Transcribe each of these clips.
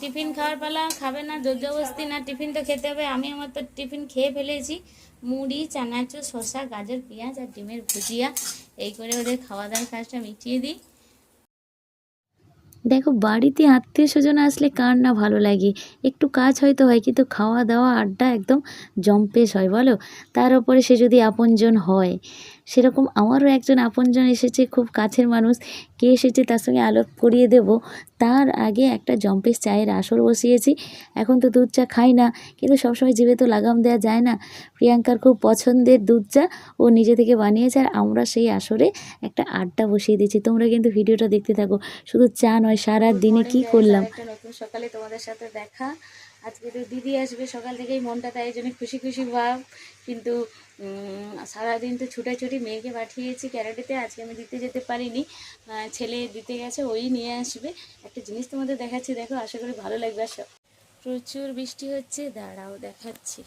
Tiffin খাওয়ার পালা খাবে না জোরজবস্তি না, টিফিন তো খেতে হবে। আমি আমার তো টিফিন খেয়ে ফেলেছি। মুড়ি, চানাচুর, শসা, গাজর, পেঁয়াজ আর ডিমের ভুজিয়া। এই করে ওদের খাওয়া দাওয়ার কাজটা মিটিয়ে দিই। দেখো, বাড়িতে আত্মীয় স্বজন আসলে কার না ভালো লাগে? একটু কাজ হয়তো হয়, কিন্তু খাওয়া দাওয়া আড্ডা একদম জম্পেশ হয়, বলো? তার উপরে সে যদি আপনজন হয় সেরকম আমারও একজন আপনজন এসেছে খুব কাছের মানুষ। কে এসেছে তার সঙ্গে আলাপ করিয়ে দেব। তার আগে একটা জম্পেশ চায়ের আসর বসিয়েছি। এখন তো দুধ চা খাই না কিন্তু সবসময় জীবে তো লাগাম দেওয়া যায় না। প্রিয়াঙ্কার খুব পছন্দের দুধ চা ও নিজে থেকে বানিয়েছে আর আমরা সেই আসরে একটা আড্ডা বসিয়ে দিয়েছি। তোমরা কিন্তু ভিডিওটা দেখতে থাকো। শুধু চা নয় সারা দিনে কি করলাম? সকালে তোমাদের সাথে দেখা। আজকে তো দিদি আসবে সকাল থেকেই, মনটা তাই জন্য খুশি খুশি ভাব। কিন্তু সারাদিন তো ছুটাছুটি মেয়েকে পাঠিয়েছি ক্যারাটেতে, আজকে আমি দিতে যেতে পারিনি। ছেলে দিতে গেছে, ওই নিয়ে আসবে। একটা জিনিস তোমাদের দেখাচ্ছি, দেখো, আশা করি ভালো লাগবে আর সব- প্রচুর বৃষ্টি হচ্ছে, দাঁড়াও দেখাচ্ছি।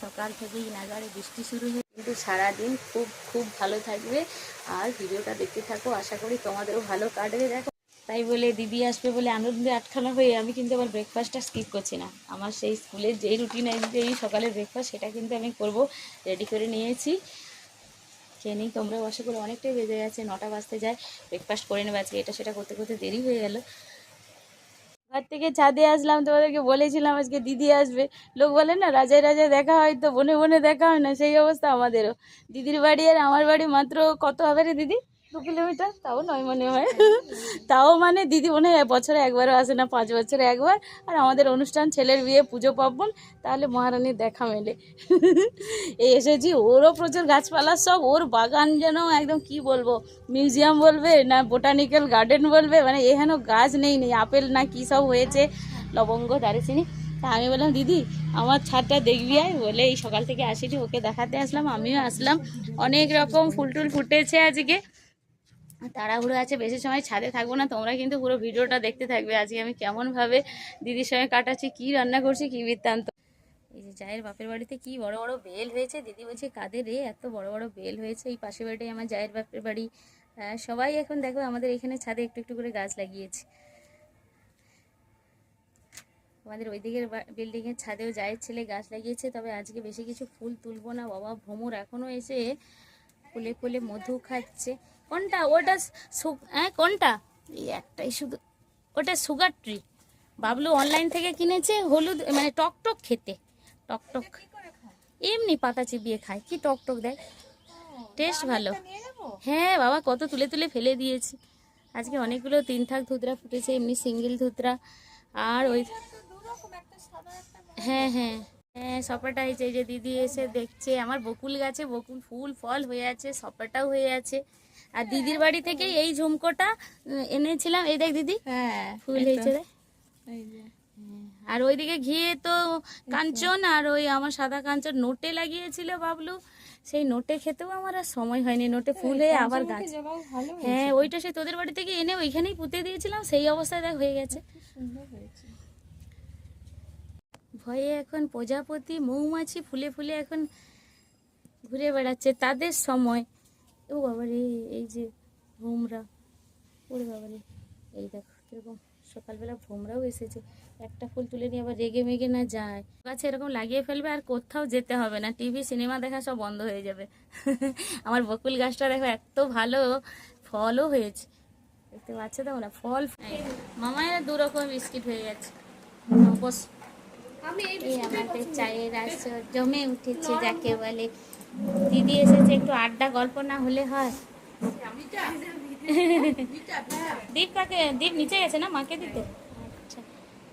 সকাল থেকেই নাগারে বৃষ্টি শুরু হয়ে কিন্তু সারাদিন খুব খুব ভালো থাকবে। আর ভিডিওটা দেখতে থাকো, আশা করি তোমাদেরও ভালো কাটবে। দেখো তাই বলে দিদি আসবে বলে আনন্দে আটখানা হয়ে আমি কিন্তু আবার ব্রেকফাস্টটা স্কিপ করছি না। আমার সেই স্কুলের যেই রুটিন যেই সকালের ব্রেকফাস্ট সেটা কিন্তু আমি করব। রেডি করে নিয়েছি। খেয়ে নিই। তোমরা আশা করে অনেকটাই বেজে গেছে, নটা বাজতে যায়। ব্রেকফাস্ট করে নেবে আজকে। এটা সেটা করতে করতে দেরি হয়ে গেল। ঘর থেকে ছাদে আসলাম, তোমাদেরকে বলেছিলাম আজকে দিদি আসবে। লোক বলে না, রাজায় রাজায় দেখা হয় তো বনে বনে দেখা হয় না? সেই অবস্থা আমাদেরও। দিদির বাড়ি আর আমার বাড়ি মাত্র কত হবে রে দিদি? দু কিলোমিটার? তাও নয় মনে হয়। তাও মানে দিদি মনে হয় বছরে একবারও আসে না, পাঁচ বছরে একবার। আর আমাদের অনুষ্ঠান ছেলের বিয়ে, পুজো, পার্বণ, তাহলে মহারানীর দেখা মেলে। এই এসেছি। ওরও প্রচুর গাছপালা, সব ওর বাগান যেন একদম কি বলব, মিউজিয়াম বলবে না বোটানিক্যাল গার্ডেন বলবে মানে এখানে গাছ নেই নেই, আপেল না কি সব হয়েছে, লবঙ্গ, দারুচিনি। তা আমি বললাম, দিদি, আমার ছাদটা দেখবি আয়। বলে এই সকাল থেকে আসিনি, ওকে দেখাতে আসলাম, আমিও আসলাম। অনেক রকম ফুল টুল ফুটেছে আজকে। তাড়াহুড়ো আছে, বেশি সময় ছাদে থাকব না, তোমরা কিন্তু পুরো ভিডিওটা দেখতে থাকবে। আজকে আমি কেমনভাবে দিদির সঙ্গে কাটাচ্ছি, কি রান্না করছি, কি বৃত্তান্ত। এই যে জায়ের বাপের বাড়িতে কি বড় বড় বেল হয়েছে, দিদি বলছে কাদের রে, এত বড় বড় বেল হয়েছে, এই পাশের বাড়িটাই আমার জায়ের বাপের বাড়ি। সবাই এখন দেখো আমাদের এখানে ছাদে একটু একটু করে গাছ লাগিয়েছে। আমাদের ওই দিকের বিল্ডিংয়ের ছাদেও জায়ের ছেলে গাছ লাগিয়েছে, তবে আজকে বেশি কিছু ফুল তুলবো না, বাবা ভ্রমর এখনও এসে ফুলে ফুলে মধু খাচ্ছে। কোনটা? ওটা হ্যাঁ কোনটা? এই একটাই শুধু। ওটা সুগার ট্রি বাবলু অনলাইন থেকে কিনেছে হলুদ মানে টক টক খেতে। টক টক। এমনি পাতা চিবিয়ে খায়। কি টক টক দেয়? টেস্ট ভালো। হ্যাঁ বাবা কত তুলে তুলে ফেলে দিয়েছি। আজকে অনেকগুলো তিন থাক ধুতরা ফুটেছে এমনি সিঙ্গেল ধুতরা। আর ওই হ্যাঁ হ্যাঁ। হ্যাঁ সপাটা হয়েছে এই যে দিদি এসে দেখছে। আমার বকুল গাছে বকুল ফুল ফল হয়ে আছে সপাটাও হয়ে আছে। আর দিদির বাড়ি থেকে এই ঝুমকোটা এনেছিলাম। এই দেখ দিদি হ্যাঁ ফুল হয়েছে আর ওইদিকে ঘিয়ে তো কাঞ্চন আর ওই আমার সাদা কাঞ্চন নোটে লাগিয়েছিল বাবলু। সেই নোটে খেতেও আমার আর সময় হয়নি। নোটে ফুল হয়ে আবার গাছ। হ্যাঁ ওইটা সেই তোদের বাড়ি থেকে এনে ওইখানেই পুঁতে দিয়েছিলাম। সেই অবস্থায় দেখ হয়ে গেছে। ভয়ে এখন প্রজাপতি মৌমাছি ফুলে ফুলে এখন ঘুরে বেড়াচ্ছে। তাদের সময়। ও বাবারে। এই যে ভোমরা। ওরে বাবারে এই দেখো কীরকম সকালবেলা ভোমরাও এসেছে। একটা ফুল তুলে নিয়ে আবার রেগে মেগে না যায়। গাছে এরকম লাগিয়ে ফেলবে আর কোথাও যেতে হবে না। টিভি সিনেমা দেখা সব বন্ধ হয়ে যাবে। আমার বকুল গাছটা দেখো এত ভালো ফলও হয়েছে। দেখতে পাচ্ছ তো না ফল। মামায়ের দু রকম বিস্কিট হয়ে গেছে। বস। এই আমাদের চায়ের আসর জমে উঠেছে যাকে বলে। দিদি এসেছে একটু আড্ডা গল্প না হলে হয়? দীপ কাকে দীপ নিচে গেছে না মাকে দিতে? আচ্ছা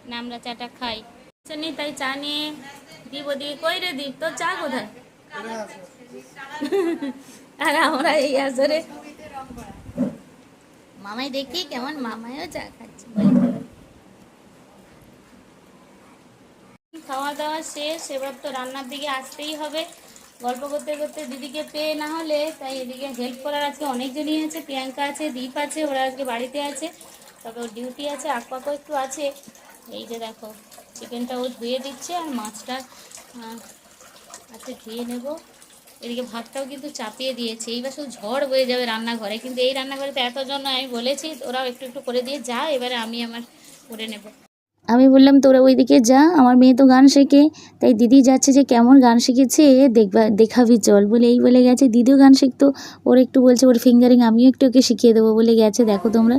না, আমরা চাটা খাই। নি তাই চা নিয়ে দীপ ওদিকে, কই রে দীপ? তোর চা কোথায়? আর আমরা এই আসরে মামাই দেখি কেমন, মামাইও চা খাচ্ছে। খাওয়া দাওয়া শেষ, এবার তো রান্নার দিকে আসতেই হবে। গল্প করতে করতে দিদিকে পেয়ে না হলে তাই এদিকে হেল্প করার আজকে অনেকজনই আছে প্রিয়াঙ্কা আছে দীপ আছে ওরা আজকে বাড়িতে আছে তবে ওর ডিউটি আছে আকপাকও একটু আছে। এই যে দেখো চিকেনটা ও ধুয়ে দিচ্ছে আর মাছটা আহ, আছে ধুয়ে নেব। এদিকে ভাতটাও কিন্তু চাপিয়ে দিয়েছে এইবার শুধু ঝড় বয়ে যাবে রান্নাঘরে কিন্তু এই রান্নাঘরে তো এত জন্য আমি বলেছি ওরাও একটু একটু করে দিয়ে যা এবারে আমি আমার করে নেব। আমি বললাম, তোরা ওই দিকে যা, আমার মেয়ে তো গান শেখে। তাই দিদি যাচ্ছে যে কেমন গান শিখেছে, দেখবা, দেখাবি, চল বলে, এই বলে গেছে। দিদিও গান শিখতো, ওর একটু বলছে, ওর ফিঙ্গারিং আমিও একটু ওকে শিখিয়ে দেবো, বলে গেছে। দেখো তোমরা।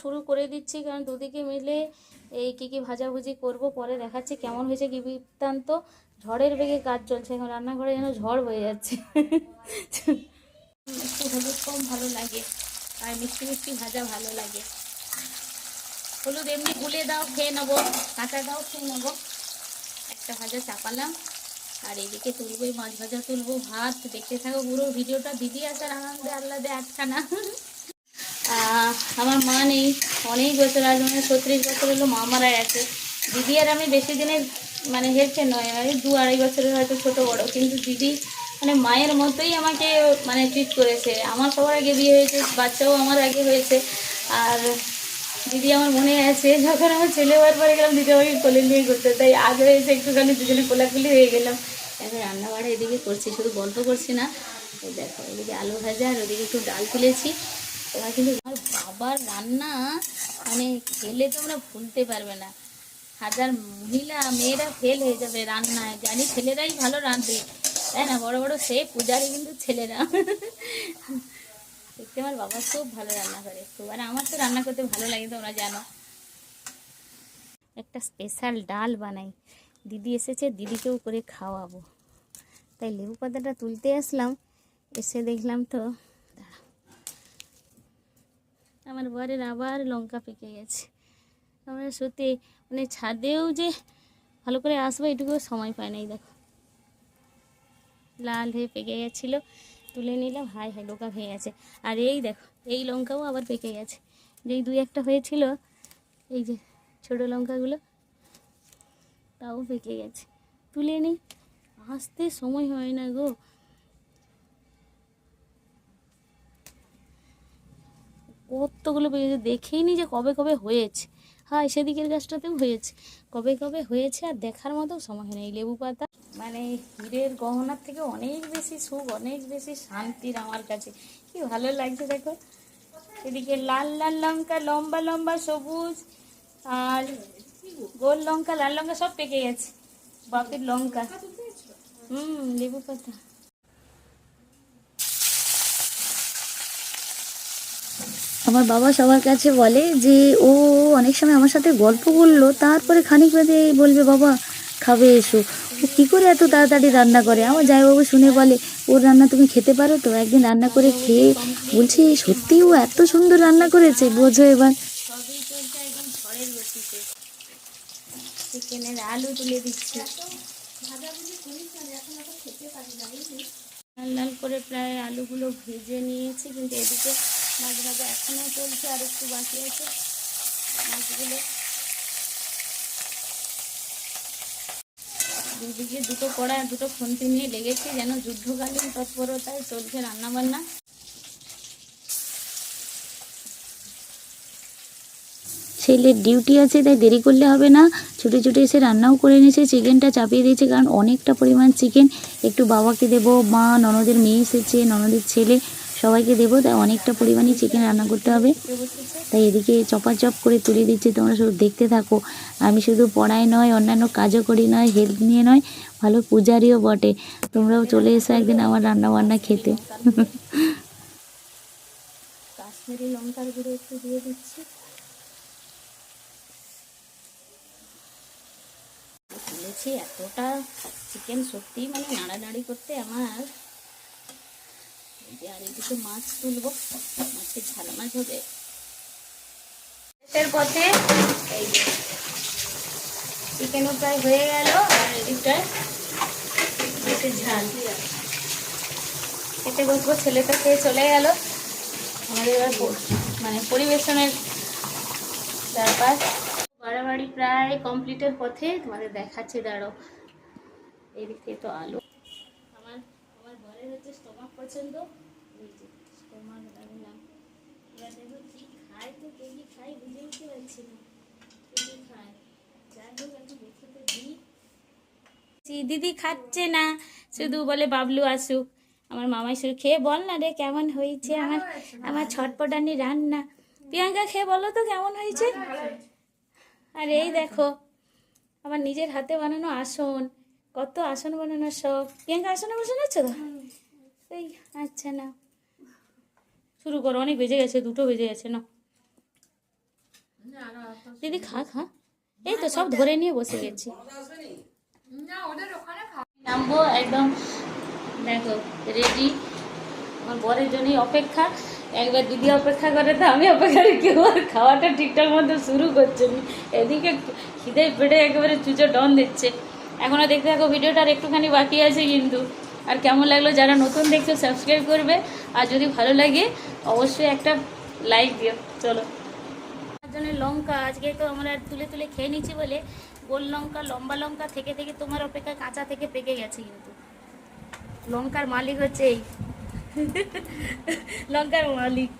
শুরু করে দিচ্ছি কারণ দুদিকে মিলে এই কী কী ভাজাভুজি করব পরে দেখাচ্ছি কেমন হয়েছে কি বৃত্তান্ত ঝড়ের বেগে কাজ চলছে এখন রান্নাঘরে যেন ঝড় হয়ে যাচ্ছে। একটু হলুদ কম ভালো লাগে আর মিষ্টি মিষ্টি ভাজা ভালো লাগে। হলুদ এমনি গুলে দাও খেয়ে নেব কাঁচা দাও খেয়ে নেব। একটা ভাজা চাপালাম আর এদিকে তুলবো মাছ ভাজা তুলবো ভাত দেখতে থাকো পুরো ভিডিওটা দিদি আসার আনন্দে আল্লাদে আহ, আমার মা নেই। অনেক বছর আজ মানে ছত্রিশ বছর হলো, মা মারা গেছে। দিদি আর আমি বেশি দিনের মানে হেরছে নয়, আমি দু আড়াই বছরের হয়তো ছোট বড়ো, কিন্তু দিদি মানে মায়ের মতোই আমাকে মানে ট্রিট করেছে। আমার সবার আগে বিয়ে হয়েছে, বাচ্চাও আমার আগে হয়েছে। আর দিদি আমার মনে আছে, যখন আমার ছেলে হওয়ার পরে গেলাম, দিদি আমাকে কোলে নিয়ে ঘুরতে। তাই আজ হয়েছে একটুখানি দুজনে কোলাকুলি হয়ে গেলাম। এখন রান্না বাড়া এদিকে করছি, শুধু গল্প করছি না। দেখো, এদিকে আলু ভাজা আর ওদিকে একটু ডাল তুলেছি। তোমরা কিন্তু আমার বাবার রান্না মানে খেলে তোমরা ভুলতে পারবে না। হাজার মহিলা, মেয়েরা ফেল হয়ে যাবে রান্নায়। জানি ছেলেরাই ভালো রাঁধে তাই না? বড় বড় সে পূজারি কিন্তু ছেলেরা। দেখতে আমার বাবা খুব ভালো রান্না করে। খুব আর আমার তো রান্না করতে ভালো লাগে, তোমরা জানো। একটা স্পেশাল ডাল বানাই। দিদি এসেছে দিদিকেও করে খাওয়াবো। তাই লেবু পাতাটা তুলতে আসলাম। এসে দেখলাম তো। আমার বরের আবার লঙ্কা পেকে গেছে। আমরা সত্যি মানে ছাদেও যে ভালো করে আসব এটুকু সময় পায় নাই, দেখো। লাল হয়ে পেকে গেছিল, তুলে নিলাম হাই হাই লোকা ভেঙে গেছে। আর এই দেখো, এই লঙ্কাও আবার পেকে গেছে। যেই দুই একটা হয়েছিল, এই যে ছোটো লঙ্কাগুলো, তাও পেকে গেছে। তুলে নিই আসতে সময় হয় না গো। কতগুলো পেকে গেছে, দেখেই নি যে কবে কবে হয়েছে। হ্যাঁ সেদিকের গাছটাতেও হয়েছে। কবে কবে হয়েছে আর দেখার মতো সময় না এই লেবু পাতা মানে হীরের গহনার থেকে অনেক বেশি সুখ, অনেক বেশি শান্তির আমার কাছে। কি ভালো লাগছে, দেখো। এদিকে লাল লাল লঙ্কা, লম্বা লম্বা, সবুজ আর গোল লঙ্কা, লাল লঙ্কা সব পেকে গেছে। বাপের লঙ্কা। হুম, লেবু পাতা। আমার বাবা সবার কাছে বলে যে, ও অনেক সময় আমার সাথে গল্প বলল, তারপরে খানিক বাদে বলবে, বাবা, খাবে এসো। ও কী করে এত তাড়াতাড়ি রান্না করে? আমার জামাইবাবু শুনে বলে, ওর রান্না তুমি খেতে পারো তো? একদিন রান্না করে খেয়ে বলছি সত্যি ও এত সুন্দর রান্না করেছে, বোঝো এবার। আলু তুলে দিচ্ছি। লাল লাল করে প্রায় আলুগুলো ভেজে নিয়েছি, কিন্তু এদিকে মাছ ভাজা এখনও চলছে, আর একটু বাকি আছে মাছগুলো। দুদিকে দুটো কড়া দুটো খুন্তি নিয়ে লেগেছে, যেন যুদ্ধকালীন তৎপরতায় চলছে রান্নাবান্না। ছেলের ডিউটি আছে, তাই দেরি করলে হবে না। ছুটে ছুটে এসে রান্নাও করে নিয়েছে, চিকেনটা চাপিয়ে দিয়েছে, কারণ অনেকটা পরিমাণ চিকেন। একটু বাবাকে দেবো, মা, ননদের মেয়ে এসেছে, ননদের ছেলে। সবাইকে দেবো। তাই অনেকটা পরিমাণে চিকেন রান্না করতে হবে। তাই এদিকে চপাচপ করে তুলে দিচ্ছি। তোমরা শুধু দেখতে থাকো। আমি শুধু পড়াই নয়, অন্যান্য কাজও করি নয় হেল্প নিয়ে নয়, ভালো পূজারিও বটে। তোমরাও চলে এসো একদিন আমার রান্না বান্না খেতে এতটা চিকেন সত্যি মানে নাড়ানাড়ি করতে আমার আর এদিকে মাছ তুলবো। ঝাল মাছ হবে। পথে প্রায় হয়ে গেল, আর এদিকটায় ঝাল। খেতে বসবো, ছেলেটা খেয়ে চলে গেল। আমাদের এবার মানে পরিবেশনের ব্যাপার। বাড়াবাড়ি প্রায় কমপ্লিটের পথে তোমাদের দেখাচ্ছে দাঁড়ো এদিক থেকে তো আলো। আমার আমার ঘরের হচ্ছে স্টোমাক পছন্দ। এবার দেখো কি খায় তো কে কি খায় বুঝে উঠতে পারছি না। কে কি খায়? যাই হোক এখন তো দিই। দিদি খাচ্ছে না। শুধু বলে বাবলু আসুক। আমার মামাই শুধু খেয়ে বল না রে কেমন হয়েছে? আমার আমার ছটপটানি রান্না। প্রিয়াঙ্কা খেয়ে বলো তো কেমন হয়েছে? আর এই দেখো আমার নিজের হাতে বানানো আসন। কত আসন বানানো সব। প্রিয়াঙ্কা আসনে বসে নাচ্ছ তো? এই আচ্ছা না শুরু করো অনেক বেজে গেছে দুটো বেজে গেছে না দিদি খা খা। এই তো সব ধরে নিয়ে বসে গেছি। নামবো একদম দেখো রেডি আমার বরের জন্যই অপেক্ষা। একবার দিদি অপেক্ষা করে তো আমি অপেক্ষা করি কেউ আর খাওয়াটা ঠিকঠাক মতো শুরু করছে না। এদিকে খিদে পেটে একেবারে চুচো ডন দিচ্ছে। এখনও দেখতে থাকো ভিডিওটা আর একটুখানি বাকি আছে কিন্তু। আর কেমন লাগল যারা নতুন দেখছ সাবস্ক্রাইব করবে। আর যদি ভালো লাগে, অবশ্যই একটা লাইক দিও। চলো। জন্য লঙ্কা, আজকে তো আমরা তুলে তুলে খেয়ে নিচ্ছি বলে গোল লঙ্কা, লম্বা লঙ্কা থেকে থেকে তোমার অপেক্ষা কাঁচা থেকে পেকে গেছে কিন্তু। লঙ্কার মালিক হচ্ছে এই। লঙ্কার মালিক।